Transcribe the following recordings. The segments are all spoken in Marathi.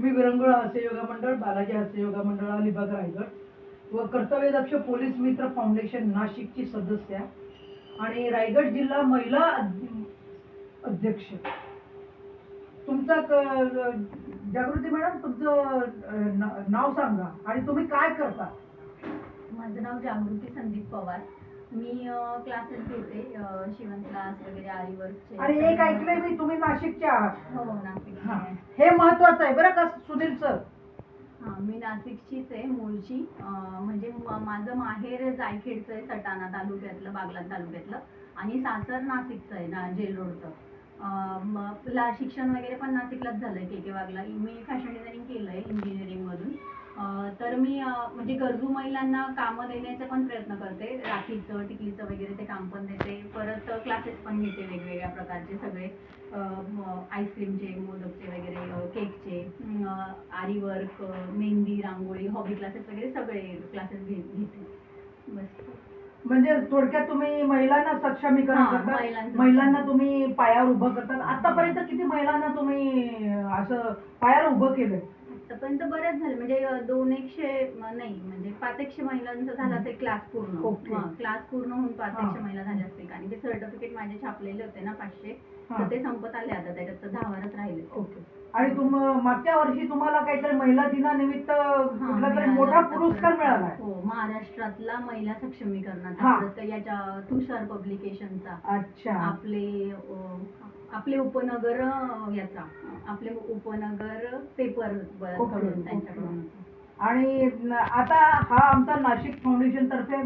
मी विरंगुळा हास्य योगा मंडळ बालाजी हास्य योगा मंडळ अलिबाग रायगड. व कर्तव्य दक्ष पोलीस मित्र फाउंडेशन नाशिकची सदस्य आणि रायगड जिल्हा महिला अध्यक्ष. तुमचा जागृती मॅडम तुमचं नाव सांगा आणि तुम्ही काय करता? माझं नाव जागृती संदीप पवार. मी क्लासेस घेते शिवण क्लास वगैरे आरी वर्कचे आणि एक ऐकलंय मी तुम्ही नाशिकचे आहात. हो नाशिक हा. हे महत्वाचं आहे बरं का सुनील सर? हा मी नाशिकचीच आहे मूळची. अ, म्हणजे म- माझं माहेर जायखेडचं आहे सटाणा तालुक्यातलं बागलाण तालुक्यातलं. आणि सासर नाशिकचं आहे ना जेल रोडचं. अ, म- ला शिक्षण वगैरे पण नाशिकलाच झालंय के के वागला मी फॅशन डिझायनिंग केलंय इंजिनिअरिंग मधून. तर मी म्हणजे गरजू महिलांना कामं देण्याचा पण प्रयत्न करते. राखीचं टिकलीचं वगैरे ते काम पण देते. परत क्लासेस पण घेते वेगवेगळ्या प्रकारचे सगळे. आईस्क्रीमचे मोदकचे वगैरे केकचे aari work mehndi rangoli hobby classes वगैरे सगळे क्लासेस घेते. बस. म्हणजे थोडक्यात तुम्ही महिलांना सक्षमीकरण करता? महिलांना तुम्ही पायावर उभं करतात आतापर्यंत किती महिलांना तुम्ही असं पायावर उभं केलंय? आतापर्यंत बऱ्याच झाले. म्हणजे दोन एकशे नाही म्हणजे पाच एकशे महिलांचा झाला असेल क्लास पूर्ण. ओके. क्लास पूर्ण होऊन पाच हा. एकशे महिला झाल्या असतील आणि ते सर्टिफिकेट माझे छापलेले होते ना पाचशे. हा. तर ते संपत आले आता. त्याच्यात तर दहावरच राहिले. ओके. आणि तुम मागच्या वर्षी तुम्हाला काहीतरी महिला दिनानिमित्त कुठला तरी मिळाला मोठा पुरस्कार. मिळालाय. हो महाराष्ट्रातला महिला सक्षमीकरणाचा हा. पुरस्कार. याच्या तुषार पब्लिकेशनचा अच्छा. आपले अ, आपले उपनगर याचा. आपले उपनगर पेपरकडून. त्यांच्याकडून. आणि आता हा आमचा नाशिक फाउंडेशन तर्फे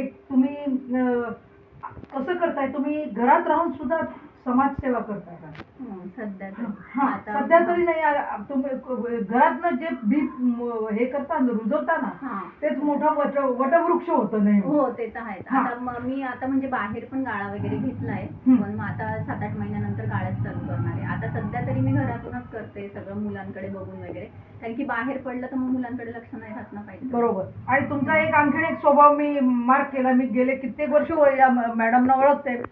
एक तुम्ही कसं करताय? तुम्ही घरात राहून सुद्धा समाजसेवा करताय का? हं, सध्या. हा सध्या तरी नाही आ- तुम्ही घरातनं जे बी हे करता ना, रुजवता ना हा. तेच मोठा वट वटवृक्ष होतं नाही. हो ते तर आहेच हा. आता म- आता म्हणजे बाहेर पण गाळा वगैरे घेतलाय हं. पण मग आता सात आठ महिन्यानंतर गाळ्याच चालू करणार आहे. आता सध्या तरी मी घरातूनच करते सगळं मुलांकडे बघून वगैरे. कारण की बाहेर पडलं तर मग मुलांकडे लक्ष नाही राहत ना पाहिजे. बरोबर. आणि तुमचा एक आणखीन एक स्वभाव मी मार्क केला. मी गेले कित्येक वर्ष म- मॅडमना ओळखते.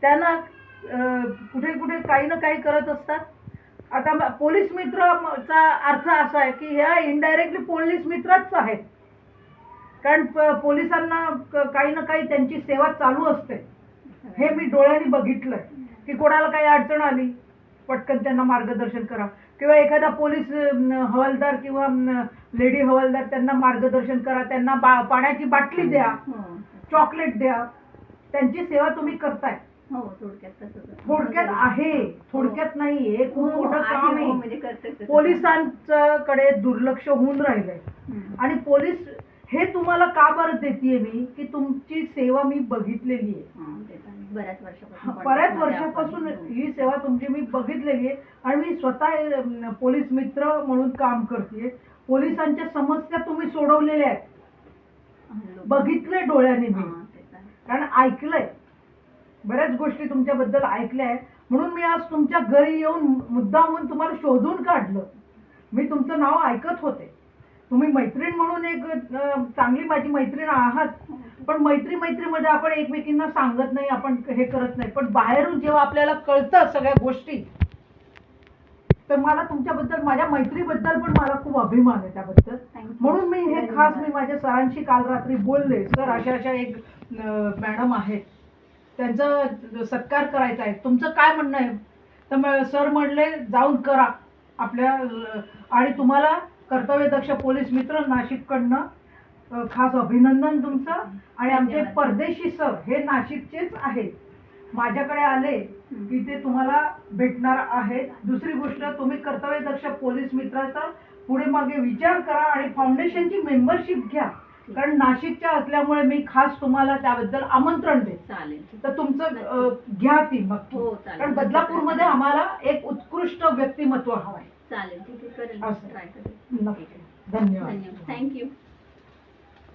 त्यांना कुठे कुठे काही ना काही करत असतात. आता पोलीस मित्रचा अर्थ असा आहे की ह्या इनडायरेक्टली पोलीस मित्रच आहेत. कारण पोलिसांना काही ना काही त्यांची सेवा चालू असते. हे मी डोळ्यांनी बघितलंय. की कोणाला काही अडचण आली पटकन त्यांना मार्गदर्शन करा. किंवा एखादा पोलीस हवालदार किंवा लेडी हवालदार त्यांना मार्गदर्शन करा. त्यांना बा पाण्याची बाटली द्या हो. चॉकलेट द्या. त्यांची सेवा तुम्ही करताय. हो थोडक्यात तसंच थोडक्यात आहे थोडक्यात नाही हे खूप हो, मोठं आहे, काम हो, आहे म्हणजे करतेच. पोलिसांकडे दुर्लक्ष होऊन राहिलंय. हं. आणि पोलीस हे तुम्हाला का बरं देते मी की तुमची सेवा मी बघितलेली आहे. हं. बऱ्याच वर्षापासून बऱ्याच हो. ही सेवा तुमची मी बघितलेली आहे आणि मी स्वतः अं, पोलीस मित्र म्हणून काम करते पोलिसांच्या समस्या तुम्ही सोडवलेल्या आहेत. हं, बघितलंय डोळ्याने मी. हां. कारण ऐकलंय. बऱ्याच गोष्टी तुमच्याबद्दल ऐकल्या आहेत. म्हणून मी आज तुमच्या घरी येऊन मुद्दामून तुम्हाला शोधून काढलं. मी तुमचं नाव ऐकत होते. तुम्ही मैत्रीण म्हणून एक चांगली माझी मैत्रीण आहात. पण मैत्री मैत्रीमध्ये आपण एकमेकींना सांगत नाही आपण हे करत नाही. पण बाहेरून जेव्हा आपल्याला कळतं सगळ्या गोष्टी तर मला तुमच्याबद्दल माझ्या मैत्रीबद्दल पण मला खूप अभिमान आहे त्याबद्दल. म्हणून मी हे खास मी माझ्या सरांशी काल रात्री बोलले. सर अशा अशा एक मॅडम आहेत. त्यांचा सत्कार करायचा आहे. तुमचं काय म्हणणं आहे? तर म- सर म्हणले जाऊन करा आपल्या आणि तुम्हाला कर्तव्यदक्ष पोलीस मित्र नाशिककडनं खास अभिनंदन तुमचं. आणि आमचे. परदेशी सर हे नाशिकचेच आहेत. माझ्याकडे आले की ते तुम्हाला भेटणार आहेत. दुसरी गोष्ट तुम्ही कर्तव्यदक्ष पोलीस मित्राचा पुढे मागे विचार करा आणि फाउंडेशनची मेंबरशिप घ्या. कारण नाशिकच्या असल्यामुळे मी खास तुम्हाला त्याबद्दल आमंत्रण देते. चालेल. तर तुमचं घ्या ती मग हो, चालेल. कारण बदलापूरमध्ये आम्हाला एक उत्कृष्ट व्यक्तिमत्व हवं आहे चालेल. ठीक आहे. करेल. असं. ट्राय करेल. नक्की. धन्यवाद. धन्यवाद. थँक्यू